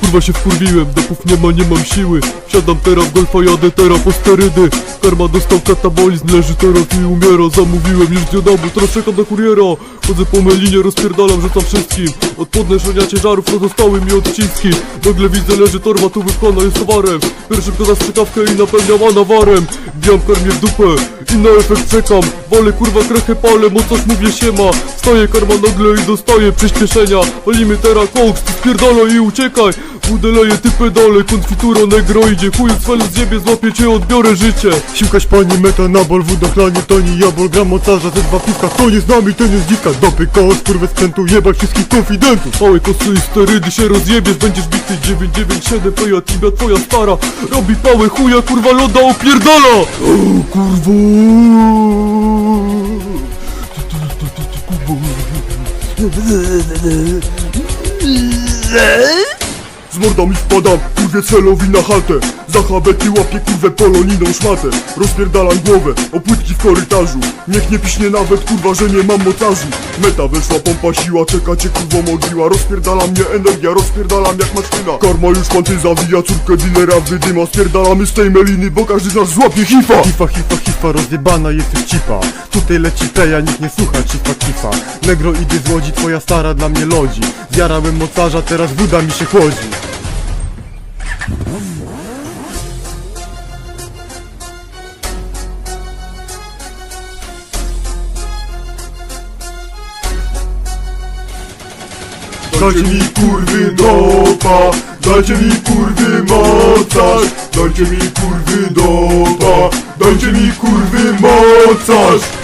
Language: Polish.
Kurwa się wkurwiłem, dopów nie ma, nie mam siły. Siadam teraz w golfa, jadę teraz po sterydy Karma dostał katabolizm, leży teraz i umiera. Zamówiłem już diodabu, teraz czekam na kuriera. Chodzę po melinie, rozpierdalam, rzucam wszystkim. Od podnoszenia ciężarów pozostały mi odciski. Nagle widzę, leży torba, tu wypchana jest towarem. Pierwszy kto da strzykawkę i napełniam nawarem. Bijam karmię w dupę i na efekt czekam. Walę kurwa krechę palę, mocarz mówię siema. Staje karma nagle i dostaje przyspieszenia. Walimy teraz koks, ty spierdolę i uciekaj. Udeleję ty pedale, konfituro negro idzie Chuj z z ziebie, złapię cię, odbiorę życie Siłkaś pani metanabol, wódochlanie, toni jabol Gram mocarza, ze dwa piwka, kto nie z nami, ten jest dziwka Dopy, koło, skurwę sprzętu, jebać wszystkich konfidentów. Małe kosy i sterydy się rozjebiesz Będziesz bity. 997 Twoja tibia, twoja stara. Robi pałę chuja, kurwa loda opierdala. O kurwo. Z mordą mi wpadam, kurwie celowi na chatę Za habety łapię kurwę poloniną szmatę. Rozpierdalam głowę, o płytki w korytarzu. Niech nie piśnie nawet kurwa, że nie mam mocarzu Meta weszła, pompa siła, czeka cię kurwo modliła Rozpierdala mnie energia, rozpierdalam jak maszyna Karma już panty zawija, córkę dealera wydyma. Spierdalamy z tej meliny, bo każdy z nas złapie hifa. Hifa, hifa, hifa, rozjebana jesteś cipa. Tutaj leci teja, nikt nie słucha, cifa, kifa. Negro idzie z łodzi, twoja stara dla mnie lodzi. Zjarałem mocarza, teraz woda mi się chłodzi Dajcie mi kurwy dopa, dajcie mi kurwy mocarz. Dajcie mi kurwy dopa, dajcie mi kurwy mocarz